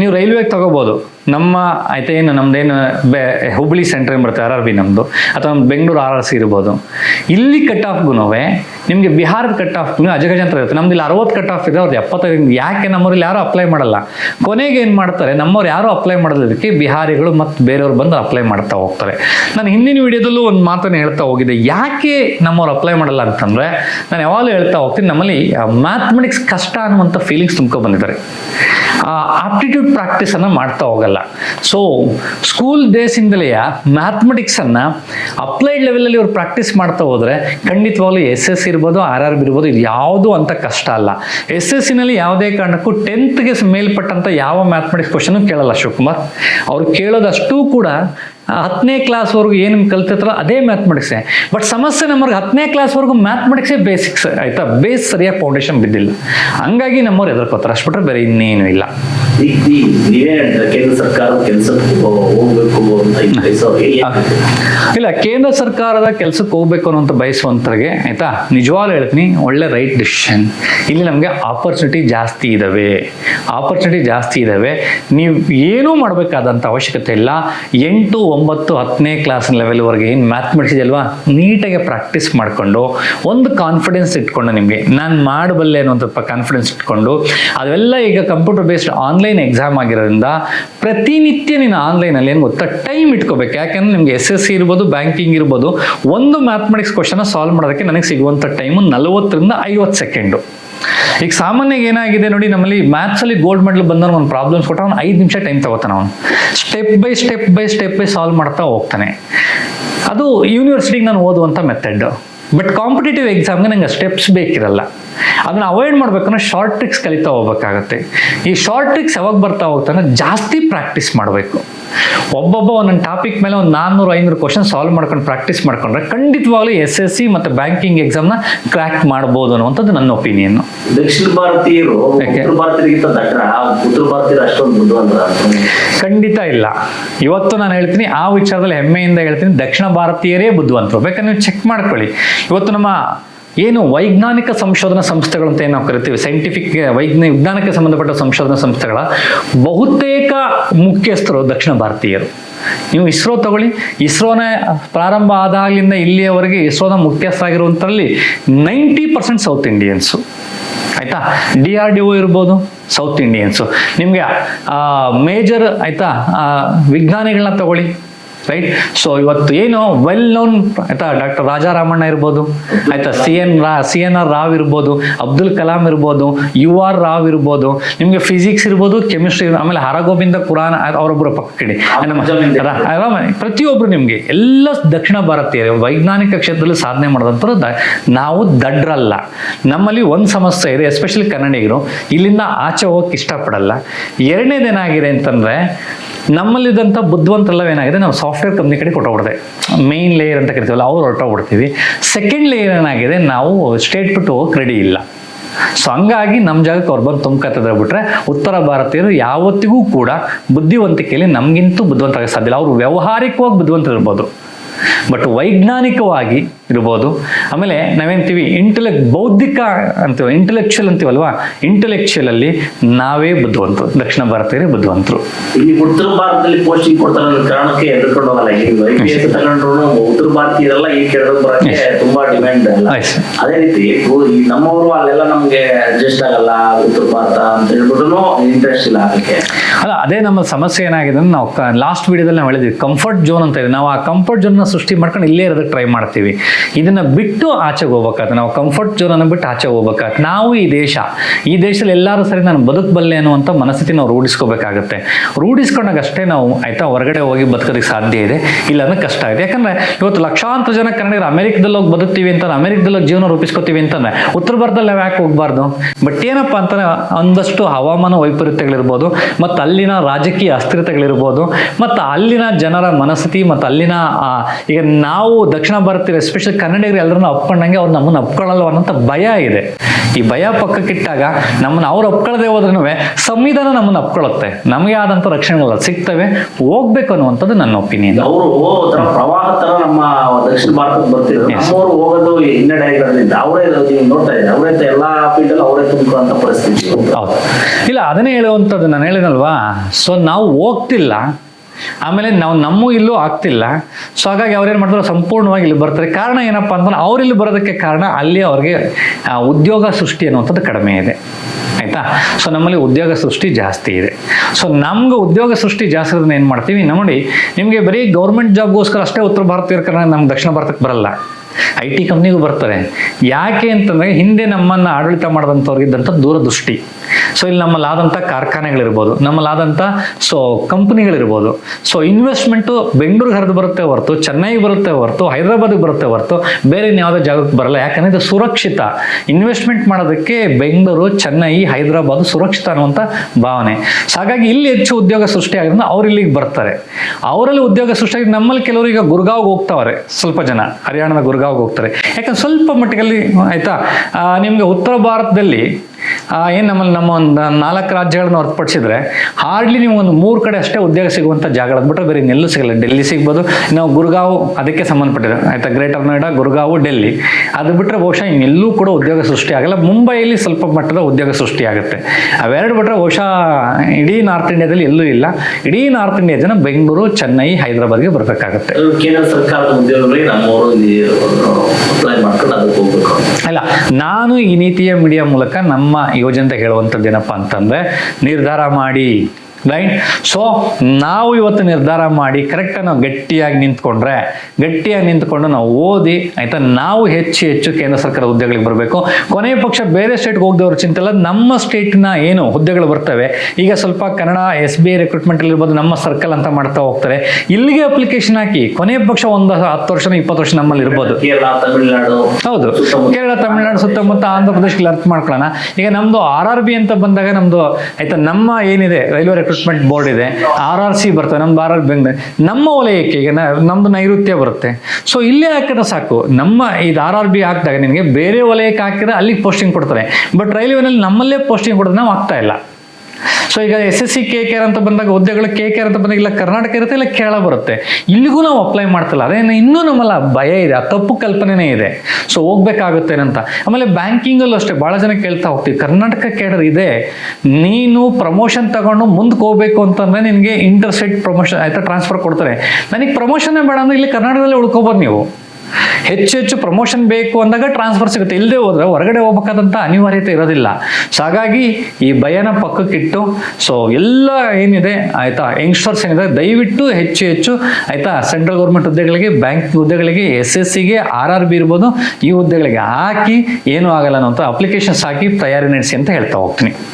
ನೀವು ರೈಲ್ವೆಗೆ ತಗೋಬೋದು. ನಮ್ಮ, ಆಯ್ತಾ ಏನು, ನಮ್ದೇನು ಬೆ ಹುಬ್ಬಳ್ಳಿ ಸೆಂಟ್ರ್ ಏನು ಬರುತ್ತೆ ಆರ್ ಆರ್ ಬಿ ನಮ್ಮದು ಅಥವಾ ಬೆಂಗಳೂರು ಆರ್ ಆರ್ ಸಿ ಇರ್ಬೋದು. ಇಲ್ಲಿ ಕಟ್ ಆಫ್ಗೂ ನಿಮಗೆ ಬಿಹಾರದ ಕಟ್ ಆಫ್ ಅಜಗಜಂತ್ರ ಇರುತ್ತೆ. ನಮ್ದು ಇಲ್ಲಿ ಅರವತ್ತು ಕಟ್ ಆಫ್ ಇದೆ ಅವ್ರದ್ದು ಎಪ್ಪತ್ತೈದು ಯಾಕೆ ನಮ್ಮವ್ರಲ್ಲಿ ಯಾರು ಅಪ್ಲೈ ಮಾಡಲ್ಲ. ಕೊನೆಗೆ ಏನು ಮಾಡ್ತಾರೆ, ನಮ್ಮವ್ರು ಯಾರು ಅಪ್ಲೈ ಮಾಡೋದಕ್ಕೆ ಬಿಹಾರಿಗಳು ಮತ್ತು ಬೇರೆಯವ್ರು ಬಂದು ಅಪ್ಲೈ ಮಾಡ್ತಾ ಹೋಗ್ತಾರೆ. ನಾನು ಹಿಂದಿನ ವಿಡಿಯೋದಲ್ಲೂ ಒಂದು ಮಾತನ್ನು ಹೇಳ್ತಾ ಹೋಗಿದ್ದೆ. ಯಾಕೆ ನಮ್ಮವ್ರು ಅಪ್ಲೈ ಮಾಡಲ್ಲ ಅಂತಂದರೆ, ನಾನು ಯಾವಾಗಲೂ ಹೇಳ್ತಾ ಹೋಗ್ತೀನಿ, ನಮ್ಮಲ್ಲಿ ಮ್ಯಾಥಮೆಟಿಕ್ಸ್ ಕಷ್ಟ ಅನ್ನುವಂಥ ಫೀಲಿಂಗ್ಸ್ ತುಂಬ್ಕೊಂಡು ಬಂದಿದ್ದಾರೆ. ಆಪ್ಟಿಟ್ಯೂಡ್ ಪ್ರಾಕ್ಟೀಸನ್ನು ಮಾಡ್ತಾ ಹೋಗಲ್ಲ. ಸೊ ಸ್ಕೂಲ್ ಡೇಸಿಂದಲೇ ಮ್ಯಾಥಮೆಟಿಕ್ಸನ್ನು ಅಪ್ಲೈಡ್ ಲೆವೆಲಲ್ಲಿ ಇವ್ರು ಪ್ರಾಕ್ಟೀಸ್ ಮಾಡ್ತಾ ಹೋದರೆ ಖಂಡಿತವಾಗ್ಲೂ ಎಸ್ ಎಸ್ ಇರ್ಬೋದು, ಆರ್ ಆರ್ ಬಿ ಇರ್ಬೋದು, ಇದು ಯಾವುದು ಅಂತ ಕಷ್ಟ ಅಲ್ಲ. ಎಸ್ ಎಸ್ ಸಿನಲ್ಲಿ ಯಾವುದೇ ಕಾರಣಕ್ಕೂ ಟೆಂತ್ಗೆ ಮೇಲ್ಪಟ್ಟಂಥ ಯಾವ ಮ್ಯಾಥಮೆಟಿಕ್ಸ್ ಕ್ವಶನು ಕೇಳಲ್ಲ ಶಿವಕುಮಾರ್. ಅವ್ರು ಕೇಳೋದಷ್ಟೂ ಕೂಡ ಹತ್ತನೇ ಕ್ಲಾಸ್ವರೆಗೂ ಏನು ಕಲ್ತಿರ್ತಾರೋ ಅದೇ ಮ್ಯಾಥಮೆಟಿಕ್ಸೇ ಬಟ್ ಸಮಸ್ಯೆ ನಮ್ಮವ್ರಿಗೆ ಹತ್ತನೇ ಕ್ಲಾಸ್ವರೆಗೂ ಮ್ಯಾಥಮೆಟಿಕ್ಸೇ ಬೇಸಿಕ್ಸ್ ಆಯಿತಾ? ಬೇಸ್ ಸರಿಯಾಗಿ ಫೌಂಡೇಶನ್ ಬಿದ್ದಿಲ್ಲ. ಹಂಗಾಗಿ ನಮ್ಮವ್ರು ಎದುರ್ಕೋತಾರೆ ಅಷ್ಟು ಬಿಟ್ಟರೆ ಬೇರೆ ಇನ್ನೇನು ಇಲ್ಲ? ಇಲ್ಲ ಕೇಂದ್ರ ಸರ್ಕಾರದ ಕೆಲಸಕ್ಕೆ ಹೋಗ್ಬೇಕು ಅನ್ನೋಂಥ ಬಯಸುವಂತರಿಗೆ ಆಯ್ತಾ? ನಿಜವಾಗ್ಲೂ ಹೇಳ್ತೀನಿ ಒಳ್ಳೆ ರೈಟ್ ಡಿಸಿಷನ್ ಇಲ್ಲಿ ನಮಗೆ ಆಪರ್ಚುನಿಟಿ ಜಾಸ್ತಿ ಇದ್ದಾವೆ ಆಪರ್ಚುನಿಟಿ ಜಾಸ್ತಿ ಇದ್ದಾವೆ ನೀವು ಏನೂ ಮಾಡಬೇಕಾದಂಥ ಅವಶ್ಯಕತೆ ಇಲ್ಲ. ಎಂಟು ಒಂಬತ್ತು ಹತ್ತನೇ ಕ್ಲಾಸ್ ಲೆವೆಲ್ವರೆಗೆ ಏನು ಮ್ಯಾಥಮೆಟಿಕ್ಸ್ ಇದೆಯಲ್ವಾ ನೀಟಾಗಿ ಪ್ರಾಕ್ಟೀಸ್ ಮಾಡಿಕೊಂಡು, ಒಂದು ಕಾನ್ಫಿಡೆನ್ಸ್ ಇಟ್ಕೊಂಡು ನಿಮಗೆ. ನಾನು ಮಾಡಬಲ್ಲೆ ಸ್ವಲ್ಪ ಕಾನ್ಫಿಡೆನ್ಸ್ ಇಟ್ಕೊಂಡು ಅದೆಲ್ಲ ಈಗ ಕಂಪ್ಯೂಟರ್ ಬೇಸ್ಡ್ ಆನ್ಲೈನ್ ಎಕ್ಸಾಮ್ ಆಗಿರೋದ್ರಿಂದ ಪ್ರತಿನಿತ್ಯ ನೀನು ಆನ್ಲೈನಲ್ಲಿ ಏನು ಗೊತ್ತಾ? ಟೈಮ್ ಇಟ್ಕೋಬೇಕು. ಯಾಕೆಂದ್ರೆ ನಿಮಗೆ ಎಸ್ ಎಸ್ ಸಿ ಇರ್ಬೋದು ಬ್ಯಾಂಕಿಂಗ್ ಇರ್ಬೋದು, ಒಂದು ಮ್ಯಾಥಮೆಟಿಕ್ಸ್ ಕ್ವಶನ ಸಾಲ್ವ್ ಮಾಡೋದಕ್ಕೆ ನನಗೆ ಸಿಗುವಂಥ ಟೈಮು ನಲವತ್ತರಿಂದ ಐವತ್ತು ಸೆಕೆಂಡು ಈಗ ಸಾಮಾನ್ಯವಾಗಿ ಏನಾಗಿದೆ ನೋಡಿ, ನಮ್ಮಲ್ಲಿ ಮ್ಯಾಥ್ಸಲ್ಲಿ ಗೋಲ್ಡ್ ಮೆಡಲ್ ಬಂದವನು ಒಂದು ಪ್ರಾಬ್ಲಮ್ಸ್ ಕೊಟ್ಟ ಅವ್ನು ಐದು ನಿಮಿಷ ಟೈಮ್ ತಗೋತಾನೆ ಅವನು. Step by step by step by solve ಮಾಡ್ತಾ ಹೋಗ್ತಾನೆ. ಅದು ಯೂನಿವರ್ಸಿಟಿಗೆ ನಾನು ಓದುವಂಥ ಮೆಥಡ್ ಬಟ್ ಕಾಂಪಿಟೇಟಿವ್ ಎಕ್ಸಾಮ್ಗೆ ನಂಗೆ ಸ್ಟೆಪ್ಸ್ ಬೇಕಿರಲ್ಲ. ಅದನ್ನ ಅವಾಯ್ಡ್ ಮಾಡ್ಬೇಕಂದ್ರೆ ಶಾರ್ಟ್ ಟ್ರಿಕ್ಸ್ ಕಲಿತಾ ಹೋಗ್ಬೇಕಾಗತ್ತೆ. ಈ ಶಾರ್ಟ್ ಟ್ರಿಕ್ಸ್ ಯಾವಾಗ ಬರ್ತಾ ಹೋಗ್ತಾನೆ? ಜಾಸ್ತಿ ಪ್ರಾಕ್ಟೀಸ್ ಮಾಡಬೇಕು. ಒಬ್ಬೊಬ್ಬ ಒಂದೊಂದು ಟಾಪಿಕ್ ಮೇಲೆ ಒಂದು ನಾನ್ನೂರು ಐನೂರು ಕ್ವಶನ್ ಸಾಲ್ವ್ ಮಾಡ್ಕೊಂಡು ಪ್ರಾಕ್ಟೀಸ್ ಮಾಡ್ಕೊಂಡ್ರೆ ಖಂಡಿತವಾಗ್ಲೂ ಎಸ್ ಎಸ್ ಸಿ ಮತ್ತು ಬ್ಯಾಂಕಿಂಗ್ ಎಕ್ಸಾಮ್ನ ಕ್ರ್ಯಾಕ್ ಮಾಡ್ಬೋದು ಅನ್ನುವಂಥದ್ದು ನನ್ನ ಒಪಿನಿಯನ್ ದಕ್ಷಿಣ ಭಾರತೀಯರು ಉತ್ತರ ಭಾರತೀಯರು ಅಷ್ಟೊಂದು ಖಂಡಿತ ಇಲ್ಲ. ಇವತ್ತು ನಾನು ಹೇಳ್ತೀನಿ ಆ ವಿಚಾರದಲ್ಲಿ ಹೆಮ್ಮೆಯಿಂದ ಹೇಳ್ತೀನಿ ದಕ್ಷಿಣ ಭಾರತೀಯರೇ ಬುದ್ಧಿವಂತರು. ಬೇಕಾದ್ರೆ ನೀವು ಚೆಕ್ ಮಾಡ್ಕೊಳ್ಳಿ. ಇವತ್ತು ನಮ್ಮ ಏನು ವೈಜ್ಞಾನಿಕ ಸಂಶೋಧನಾ ಸಂಸ್ಥೆಗಳು ಅಂತ ಏನು ನಾವು ಕರಿತೀವಿ. ಸೈಂಟಿಫಿಕ್ ವೈಜ್ಞಾನಿಕ, ವಿಜ್ಞಾನಕ್ಕೆ ಸಂಬಂಧಪಟ್ಟ ಸಂಶೋಧನಾ ಸಂಸ್ಥೆಗಳ ಬಹುತೇಕ ಮುಖ್ಯಸ್ಥರು ದಕ್ಷಿಣ ಭಾರತೀಯರು. ನೀವು ಇಸ್ರೋ ತಗೊಳ್ಳಿ. ಇಸ್ರೋನ ಪ್ರಾರಂಭ ಆದಾಗಲಿಂದ ಇಲ್ಲಿಯವರೆಗೆ ಇಸ್ರೋನ ಮುಖ್ಯಸ್ಥರಾಗಿರುವಂಥರಲ್ಲಿ ನೈಂಟಿ ಪರ್ಸೆಂಟ್ ಸೌತ್ ಇಂಡಿಯನ್ಸು ಆಯ್ತಾ? ಡಿ ಆರ್ ಡಿ ಒ ಇರ್ಬೋದು ಸೌತ್ ಇಂಡಿಯನ್ಸು ನಿಮಗೆ ಮೇಜರ್ ಆಯ್ತಾ ವಿಜ್ಞಾನಿಗಳನ್ನ ತಗೊಳ್ಳಿ. ರೈಟ್ ಸೊ ಇವತ್ತು ಏನು? ವೆಲ್ ನೋನ್ ಆಯ್ತಾ? ಡಾಕ್ಟರ್ ರಾಜಾರಾಮಣ್ಣ ಇರ್ಬೋದು ಆಯ್ತಾ? ಸಿ ಎನ್ ರಾ ಸಿ ಎನ್ ಆರ್ ರಾವ್ ಇರ್ಬೋದು ಅಬ್ದುಲ್ ಕಲಾಂ ಇರ್ಬೋದು ಯು ಆರ್ ರಾವ್ ಇರ್ಬೋದು ನಿಮಗೆ ಫಿಸಿಕ್ಸ್ ಇರ್ಬೋದು ಕೆಮಿಸ್ಟ್ರಿ ಆಮೇಲೆ ಹರಗೋಬಿಂದ ಕುರಾನ್ ಅವರೊಬ್ಬರ ಪಕ್ಕ ಕಡೆ ನಮ್ಮ ಪ್ರತಿಯೊಬ್ರು ನಿಮಗೆ ಎಲ್ಲ ದಕ್ಷಿಣ ಭಾರತೀಯರು ವೈಜ್ಞಾನಿಕ ಕ್ಷೇತ್ರದಲ್ಲಿ ಸಾಧನೆ ಮಾಡಿದಂಥವ್ರು ನಾವು ದಡ್ರಲ್ಲ. ನಮ್ಮಲ್ಲಿ ಒಂದು ಸಮಸ್ಯೆ ಇದೆ ಎಸ್ಪೆಷಲಿ ಕನ್ನಡಿಗರು. ಇಲ್ಲಿಂದ ಆಚೆ ಹೋಗಕ್ಕೆ ಇಷ್ಟಪಡಲ್ಲ. ಎರಡನೇದೇನಾಗಿದೆ ಅಂತಂದರೆ ನಮ್ಮಲ್ಲಿದ್ದಂಥ ಬುದ್ಧಿವಂತರೆಲ್ಲ ಏನಾಗಿದೆ ನಾವು ಸಾಫ್ಟ್ವೇರ್ ಕಂಪ್ನಿ ಕಡೆ ಕೊಟ್ಟೋಗ್ಬಿಡ್ದೆ ಮೇನ್ ಲೇಯರ್ ಅಂತ ಕರಿತೀವಲ್ಲ, ಅವ್ರು ಹೊರಟೋಗ್ಬಿಡ್ತೀವಿ ಸೆಕೆಂಡ್ ಲೇಯರ್ ಏನಾಗಿದೆ? ನಾವು ಸ್ಟೇಟ್ ಬಿಟ್ಟು ಹೋಗಕ್ಕೆ ರೆಡಿ ಇಲ್ಲ. ಸೊ ಹಂಗಾಗಿ ನಮ್ಮ ಜಾಗಕ್ಕೆ ಅವ್ರು ಬಂದು ತುಂಬ್ಕತ್ತಿದ್ರೆ ಬಿಟ್ರೆ, ಉತ್ತರ ಭಾರತೀಯರು ಯಾವತ್ತಿಗೂ ಕೂಡ ಬುದ್ಧಿವಂತಿಕೆಯಲ್ಲಿ ನಮಗಿಂತೂ ಬುದ್ಧಿವಂತರಾಗ ಸಾಧ್ಯ ಇಲ್ಲ. ಅವರು ವ್ಯವಹಾರಿಕವಾಗಿ ಬುದ್ಧಿವಂತರು ಇರ್ಬೋದು ಬಟ್ ವೈಜ್ಞಾನಿಕವಾಗಿ ಇರ್ಬೋದು ಆಮೇಲೆ ನಾವೇಂತೀವಿ ಇಂಟೆಲೆಕ್ ಬೌದ್ಧಿಕ ಅಂತೀವಿ ಇಂಟೆಲೆಕ್ಚುಯಲ್ ಅಂತೀವಲ್ವಾ ಇಂಟೆಲೆಕ್ಚುಯಲ್ ಅಲ್ಲಿ ನಾವೇ ಬುದ್ಧಿವಂತರು ದಕ್ಷಿಣ ಭಾರತೀಯರೇ ಬುದ್ಧಿವಂತರು. ಇಲ್ಲಿ ಉತ್ತರ ಭಾರತದಲ್ಲಿ ಪೋಸ್ಟಿಂಗ್ ಕೊಡ್ತಾರೆ ಅನ್ನೋ ಕಾರಣಕ್ಕೆ ಎದುರ್ಕೊಂಡು ಹೋಗಲ್ಲ ತಗೊಂಡ್ರು ಉತ್ತರ ಭಾರತೀಯರೆಲ್ಲ ಈ ಬರಕ್ಕೆ ತುಂಬಾ ಡಿಮ್ಯಾಂಡ್ ಅದೇ ರೀತಿ ನಮ್ಮವರು ಅಲ್ಲೆಲ್ಲ ನಮ್ಗೆ ಅಡ್ಜಸ್ಟ್ ಆಗಲ್ಲ ಉತ್ತರ ಭಾರತ ಅಂತ ಹೇಳ್ಬಿಟ್ಟು ಇಂಟ್ರೆಸ್ಟ್ ಇಲ್ಲ ಅದಕ್ಕೆ. ಅಲ್ಲ ಅದೇ ನಮ್ಮ ಸಮಸ್ಯೆ ಏನಾಗಿದೆ ಅಂದ್ರೆ ನಾವು ಲಾಸ್ಟ್ ವಿಡಿಯೋದಲ್ಲಿ ನಾವು ಹೇಳಿದ್ವಿ ಕಂಫರ್ಟ್ ಜೋನ್ ಅಂತ ಇದೆ. ನಾವು ಆ ಕಂಫರ್ಟ್ ಜೋನ್ ಸೃಷ್ಟಿ ಮಾಡ್ಕೊಂಡು ಇಲ್ಲೇ ಇರೋದಕ್ಕೆ ಟ್ರೈ ಮಾಡ್ತೀವಿ. ಇದನ್ನು ಬಿಟ್ಟು ಆಚೆಗೆ ಹೋಗ್ಬೇಕಾದ್ರೆ, ನಾವು ಕಂಫರ್ಟ್ ಜೋನನ್ನು ಬಿಟ್ಟು ಆಚೆಗೆ ಹೋಗ್ಬೇಕಾದ್ರೆ, ನಾವು ಈ ದೇಶ, ಈ ದೇಶದಲ್ಲಿ ಎಲ್ಲರೂ ಸರಿ ನಾನು ಬದುಕಬಲ್ಲೆ ಅನ್ನುವಂಥ ಮನಸ್ಥಿತಿ ನಾವು ರೂಢಿಸ್ಕೋಬೇಕಾಗತ್ತೆ. ರೂಢಿಸ್ಕೊಂಡಾಗ ಅಷ್ಟೇ ನಾವು ಆಯಿತಾ ಹೊರಗಡೆ ಹೋಗಿ ಬದುಕೋದಕ್ಕೆ ಸಾಧ್ಯ ಇದೆ. ಇಲ್ಲಾಂದ್ರೆ ಕಷ್ಟ ಇದೆ. ಯಾಕಂದರೆ ಇವತ್ತು ಲಕ್ಷಾಂತರ ಜನ ಕನ್ನಡಿಗರು ಅಮೆರಿಕದಲ್ಲಿ ಹೋಗಿ ಬದುಕ್ತೀವಿ ಅಂತಂದ್ರೆ ಅಮೆರಿಕದಲ್ಲಿ ಹೋಗಿ ಜೀವನ ರೂಪಿಸ್ಕೋತೀವಿ ಅಂತಂದ್ರೆ ಉತ್ತರ ಭಾರತದಲ್ಲಿ ನಾವು ಯಾಕೆ ಹೋಗ್ಬಾರ್ದು? ಬಟ್ ಏನಪ್ಪ ಅಂತಂದ್ರೆ ಒಂದಷ್ಟು ಹವಾಮಾನ ವೈಪರೀತ್ಯಗಳಿರ್ಬೋದು, ಮತ್ತು ಅಲ್ಲಿನ ರಾಜಕೀಯ ಅಸ್ಥಿರತೆಗಳಿರ್ಬೋದು, ಮತ್ತು ಅಲ್ಲಿನ ಜನರ ಮನಸ್ಥಿತಿ, ಮತ್ತು ಅಲ್ಲಿನ ಈಗ ನಾವು ದಕ್ಷಿಣ ಭಾರತೀಯರು ಎಸ್ಪೆಷಲಿ ಕನ್ನಡಿಗರು ಎಲ್ಲರನ್ನ ಅಪ್ಕೊಂಡಂಗೆ ಅವ್ರು ನಮ್ಮನ್ನು ಒಪ್ಕೊಳ್ಳಲ್ಲ ಅನ್ನೋಂಥ ಭಯ ಇದೆ. ಈ ಭಯ ಪಕ್ಕಕ್ಕಿಟ್ಟಾಗ ನಮ್ಮನ್ನು ಅವ್ರು ಒಪ್ಕೊಳ್ಳದೆ ಹೋದ್ರೂ ಸಂವಿಧಾನ ನಮ್ಮನ್ನು ಅಪ್ಕೊಳ್ಳುತ್ತೆ ನಮಗೆ ಆದಂಥ ರಕ್ಷಣೆಗಳು ಸಿಗ್ತವೆ. ಹೋಗ್ಬೇಕು ಅನ್ನುವಂಥದ್ದು ನನ್ನ ಒಪಿನಿಯನ್. ಅವರು ಪ್ರವಾಹ ತರ ನಮ್ಮ ದಕ್ಷಿಣ ಭಾರತಕ್ಕೆ ಬರ್ತಿದ್ರು ಅವರು ಹೋಗೋದು ಹಿನ್ನಡೆ ಅವರೇ ನೋಡ್ತಾ ಇದ್ದಾರೆ? ಅವರೇ ಎಲ್ಲಾ ಫೀಲ್ಡ್ ಅಲ್ಲಿ ಅವರೇ ತುಂಬಿಕೊಳ್ಳುವಂತ ಪರಿಸ್ಥಿತಿ. ಹೌದು. ಇಲ್ಲ ಅದನ್ನೇ ಹೇಳುವಂಥದ್ದು ನಾನು ಹೇಳಿದಲ್ವಾ? ಸೊ ನಾವು ಹೋಗ್ತಿಲ್ಲ. ಆಮೇಲೆ ನಾವು ನಮ್ಮ ಇಲ್ಲೂ ಆಗ್ತಿಲ್ಲ. ಸೊ ಹಾಗಾಗಿ ಅವ್ರೇನು ಮಾಡ್ತಾರೆ ಸಂಪೂರ್ಣವಾಗಿ ಇಲ್ಲಿ ಬರ್ತಾರೆ. ಕಾರಣ ಏನಪ್ಪ ಅಂತಂದ್ರೆ, ಅವ್ರು ಇಲ್ಲಿ ಬರೋದಕ್ಕೆ ಕಾರಣ ಅಲ್ಲಿ ಅವ್ರಿಗೆ ಉದ್ಯೋಗ ಸೃಷ್ಟಿ ಅನ್ನುವಂಥದ್ದು ಕಡಿಮೆ ಇದೆ. ಆಯಿತಾ? ಸೊ ನಮ್ಮಲ್ಲಿ ಉದ್ಯೋಗ ಸೃಷ್ಟಿ ಜಾಸ್ತಿ ಇದೆ. ಸೊ ನಮ್ಗೆ ಉದ್ಯೋಗ ಸೃಷ್ಟಿ ಜಾಸ್ತಿ ಇರೋದನ್ನ ಏನು ಮಾಡ್ತೀವಿ? ನೋಡಿ, ನಿಮಗೆ ಬರೀ ಗೌರ್ಮೆಂಟ್ ಜಾಬ್ಗೋಸ್ಕರ ಅಷ್ಟೇ ಉತ್ತರ ಭಾರತೀಯ ಕನ್ನಡ ನಮ್ಮ ದಕ್ಷಿಣ ಭಾರತಕ್ಕೆ ಬರಲ್ಲ. ಐ ಟಿ ಕಂಪ್ನಿಗೂ ಬರ್ತಾರೆ ಯಾಕೆ ಅಂತಂದ್ರೆ, ಹಿಂದೆ ನಮ್ಮನ್ನು ಆಡಳಿತ ಮಾಡಿದಂಥವ್ರಿಗಿದ್ದಂಥ ದೂರದೃಷ್ಟಿ. ಸೊ ಇಲ್ಲಿ ನಮ್ಮಲ್ಲಾದಂಥ ಕಾರ್ಖಾನೆಗಳಿರ್ಬೋದು ನಮ್ಮಲ್ಲಾದಂಥ ಸೊ ಕಂಪ್ನಿಗಳಿರ್ಬೋದು. ಸೊ ಇನ್ವೆಸ್ಟ್ಮೆಂಟು ಬೆಂಗಳೂರಿಗೆ ಹರಿದು ಬರುತ್ತೆ ಹೊರತು ಚೆನ್ನೈಗೆ ಬರುತ್ತೆ ಹೊರತು, ಹೈದರಾಬಾದಿಗೆ ಬರುತ್ತೆ ಹೊರತು, ಬೇರೆ ಯಾವುದೇ ಜಾಗಕ್ಕೆ ಬರಲ್ಲ. ಯಾಕಂದರೆ ಇದು ಸುರಕ್ಷಿತ. ಇನ್ವೆಸ್ಟ್ಮೆಂಟ್ ಮಾಡೋದಕ್ಕೆ ಬೆಂಗಳೂರು ಚೆನ್ನೈ ಹೈದರಾಬಾದ್ ಸುರಕ್ಷಿತ ಅನ್ನುವಂಥ ಭಾವನೆ. ಸೊ ಹಾಗಾಗಿ ಇಲ್ಲಿ ಹೆಚ್ಚು ಉದ್ಯೋಗ ಸೃಷ್ಟಿ ಅವ್ರು ಇಲ್ಲಿಗೆ ಬರ್ತಾರೆ. ಅವರಲ್ಲಿ ಉದ್ಯೋಗ ಸೃಷ್ಟಿಯಾಗಿ ನಮ್ಮಲ್ಲಿ ಕೆಲವರು ಈಗ ಗುರ್ಗಾವ್ಗೆ ಹೋಗ್ತಾವ್ರೆ, ಸ್ವಲ್ಪ ಜನ. ಹರಿಯಾಣದ ಗುರ್ಗಾವ್ಗೆ ಹೋಗ್ತಾರೆ. ಯಾಕಂದ್ರೆ ಸ್ವಲ್ಪ ಮಟ್ಟಿಗೆ ಆಯ್ತಾ? ನಿಮಗೆ ಉತ್ತರ ಭಾರತದಲ್ಲಿ ಏನು ನಮ್ಮಲ್ಲಿ ನಮ್ಮ ಒಂದು ನಾಲ್ಕು ರಾಜ್ಯಗಳನ್ನು ಹೊರತುಪಡಿಸಿದ್ರೆ ಹಾರ್ಡ್ಲಿ ನೀವು ಒಂದು ಮೂರು ಕಡೆ ಅಷ್ಟೇ ಉದ್ಯೋಗ ಸಿಗುವಂಥ ಜಾಗ ಅದು ಬಿಟ್ಟರೆ ಬೇರೆ ಇನ್ನೆಲ್ಲೂ ಸಿಗಲ್ಲ. ಡೆಲ್ಲಿ ಸಿಗ್ಬೋದು. ನಾವು ಗುರ್ಗಾವ್ ಅದಕ್ಕೆ ಸಂಬಂಧಪಟ್ಟಿದೆ ಆಯಿತಾ? ಗ್ರೇಟರ್ ನೋಯ್ಡಾ ಗುರ್ಗಾವು, ಡೆಲ್ಲಿ. ಅದು ಬಿಟ್ಟರೆ ಬಹುಶಃ ಇನ್ನೆಲ್ಲೂ ಕೂಡ ಉದ್ಯೋಗ ಸೃಷ್ಟಿ ಆಗಲ್ಲ. ಮುಂಬೈಯಲ್ಲಿ ಸ್ವಲ್ಪ ಮಟ್ಟದ ಉದ್ಯೋಗ ಸೃಷ್ಟಿ ಆಗುತ್ತೆ. ಅವೆರಡು ಬಿಟ್ಟರೆ ಬಹುಶಃ ಇಡೀ ನಾರ್ತ್ ಇಂಡಿಯಾದಲ್ಲಿ ಎಲ್ಲೂ ಇಲ್ಲ. ಇಡೀ ನಾರ್ತ್ ಇಂಡಿಯಾ ಜನ ಬೆಂಗಳೂರು, ಚೆನ್ನೈ, ಹೈದರಾಬಾದ್ಗೆ ಬರಬೇಕಾಗುತ್ತೆ. ಕೇಂದ್ರ ಸರ್ಕಾರದ ಉದ್ಯೋಗಗಳಿಗೆ ನಮ್ಮವರು ಅಪ್ಲೈ ಮಾಡ್ಕೊಂಡು ಅದಕ್ಕೆ ಹೋಗ್ಬೇಕು. ಅಲ್ಲ ನಾನು ಈ ನೀತಿಯ ಮೀಡಿಯಾ ಮೂಲಕ ನಮ್ಮ ಯೋಜನೆ ಹೇಳುವಂಥದ್ದು ಏನಪ್ಪ ಅಂತಂದ್ರೆ ನಿರ್ಧಾರ ಮಾಡಿ. ರೈಟ್ ಸೊ ನಾವು ಇವತ್ತು ನಿರ್ಧಾರ ಮಾಡಿ ಕರೆಕ್ಟಾಗಿ ನಾವು ಗಟ್ಟಿಯಾಗಿ ನಿಂತ್ಕೊಂಡ್ರೆ ಗಟ್ಟಿಯಾಗಿ ನಿಂತ್ಕೊಂಡು ನಾವು ಓದಿ ಆಯ್ತಾ ನಾವು ಹೆಚ್ಚು ಹೆಚ್ಚು ಕೇಂದ್ರ ಸರ್ಕಾರ ಹುದ್ದೆಗಳಿಗೆ ಬರಬೇಕು. ಕೊನೆಯ ಪಕ್ಷ ಬೇರೆ ಸ್ಟೇಟ್ಗೆ ಹೋಗ್ದವ್ರ ಚಿಂತೆ ಇಲ್ಲ. ನಮ್ಮ ಸ್ಟೇಟ್ನ ಏನು ಹುದ್ದೆಗಳು ಬರ್ತವೆ. ಈಗ ಸ್ವಲ್ಪ Kannada S B I recruitment ಇರ್ಬೋದು ನಮ್ಮ ಸರ್ಕಲ್ ಅಂತ ಮಾಡ್ತಾ ಹೋಗ್ತಾರೆ. ಇಲ್ಲಿಗೆ ಅಪ್ಲಿಕೇಶನ್ ಹಾಕಿ ಕೊನೆಯ ಪಕ್ಷ ಒಂದು ಹತ್ತು ವರ್ಷ ಇಪ್ಪತ್ತು ವರ್ಷ ನಮ್ಮಲ್ಲಿ ಇರ್ಬೋದು. ಹೌದು. ಕೇರಳ ತಮಿಳುನಾಡು ಸುತ್ತಮುತ್ತ ಆಂಧ್ರ ಪ್ರದೇಶದಲ್ಲಿ ಅರ್ಥ ಮಾಡ್ಕೊಳ್ಳೋಣ. ಈಗ ನಮ್ದು ಆರ್ ಆರ್ ಬಿ ಅಂತ ಬಂದಾಗ ನಮ್ದು ಆಯ್ತಾ ನಮ್ಮ ಏನಿದೆ ರೈಲ್ವೆ ರಿಕ್ರೂಟ್ಮೆಂಟ್ ಬೋರ್ಡ್ ಇದೆ. ಆರ್ ಆರ್ ಸಿ ಬರ್ತವೆ ನಮ್ದು ಆರ್ ಆರ್ ಬೆಂಗ್ ನಮ್ಮ ವಲಯಕ್ಕೆ ಈಗ ನಮ್ದು ನೈಋತ್ಯ ಬರುತ್ತೆ. ಸೊ ಇಲ್ಲೇ ಹಾಕಿದ್ರೆ ಸಾಕು. ನಮ್ಮ ಇದು ಆರ್ ಆರ್ ಬಿ ಹಾಕಿದಾಗ ನಿಮಗೆ ಬೇರೆ ವಲಯಕ್ಕೆ ಹಾಕಿದ್ರೆ ಅಲ್ಲಿಗೆ ಪೋಸ್ಟಿಂಗ್ ಕೊಡ್ತಾರೆ. ಬಟ್ ರೈಲ್ವೆನಲ್ಲಿ ನಮ್ಮಲ್ಲೇ ಪೋಸ್ಟಿಂಗ್ ಕೊಡೋದು ನಾವು ಆಗ್ತಾ ಇಲ್ಲ. ಸೊ ಈಗ S S C K K R ಅಂತ ಬಂದಾಗ ಹುದ್ದೆಗಳು ಕೆ ಕೇರ್ ಅಂತ ಬಂದಾಗ, ಇಲ್ಲ, ಕರ್ನಾಟಕ ಇರುತ್ತೆ, ಇಲ್ಲ, ಕೇರಳ ಬರುತ್ತೆ. ಇಲ್ಲಿಗೂ ನಾವು ಅಪ್ಲೈ ಮಾಡ್ತಿಲ್ಲ. ಅದೇ ಇನ್ನೂ ನಮ್ಮಲ್ಲ ಭಯ ಇದೆ, ಆ ತಪ್ಪು ಕಲ್ಪನೆನೇ ಇದೆ. ಸೊ ಹೋಗ್ಬೇಕಾಗುತ್ತೆ ಅಂತ ಆಮೇಲೆ ಬ್ಯಾಂಕಿಂಗಲ್ಲೂ ಅಷ್ಟೇ ಭಾಳ ಜನ ಕೇಳ್ತಾ ಹೋಗ್ತೀವಿ, ಕರ್ನಾಟಕ ಕೇಡರ್ ಇದೆ, ನೀನು ಪ್ರಮೋಷನ್ ತಗೊಂಡು ಮುಂದಕ್ಕೆ ಹೋಗ್ಬೇಕು ಅಂತಂದ್ರೆ ನಿನಗೆ ಇಂಟರ್ಸ್ಟೇಟ್ ಪ್ರಮೋಷನ್ ಆಯ್ತಾ ಟ್ರಾನ್ಸ್ಫರ್ ಕೊಡ್ತಾರೆ. ನನಗೆ ಪ್ರಮೋಷನ್ನೇ ಬೇಡ ಅಂದ್ರೆ ಇಲ್ಲಿ ಕರ್ನಾಟಕದಲ್ಲಿ ಉಳ್ಕೊಬೋದು ನೀವು. ಹೆಚ್ಚು ಹೆಚ್ಚು ಪ್ರಮೋಷನ್ ಬೇಕು ಅಂದಾಗ ಟ್ರಾನ್ಸ್ಫರ್ ಸಿಗುತ್ತೆ. ಇಲ್ಲದೆ ಹೋದ್ರೆ ಹೊರಗಡೆ ಹೋಗ್ಬೇಕಾದಂಥ ಅನಿವಾರ್ಯತೆ ಇರೋದಿಲ್ಲ. ಸೊ ಹಾಗಾಗಿ ಈ ಭಯನ ಪಕ್ಕಕ್ಕಿಟ್ಟು ಸೊ ಎಲ್ಲ ಏನಿದೆ, ಆಯಿತಾ ಯಂಗ್ಸ್ಟರ್ಸ್ ಏನಿದೆ, ದಯವಿಟ್ಟು ಹೆಚ್ಚು ಹೆಚ್ಚು, ಆಯಿತಾ ಸೆಂಟ್ರಲ್ ಗೌರ್ಮೆಂಟ್ ಹುದ್ದೆಗಳಿಗೆ ಬ್ಯಾಂಕ್ ಹುದ್ದೆಗಳಿಗೆ ಎಸ್ ಎಸ್ ಸಿಗೆ ಆರ್ ಆರ್ ಬಿ ಇರ್ಬೋದು, ಈ ಹುದ್ದೆಗಳಿಗೆ ಹಾಕಿ ಏನೂ ಆಗಲ್ಲ ಅನ್ನೋಂಥ ಅಪ್ಲಿಕೇಶನ್ಸ್ ಹಾಕಿ ತಯಾರಿ ನಡೆಸಿ ಅಂತ ಹೇಳ್ತಾ ಹೋಗ್ತೀನಿ.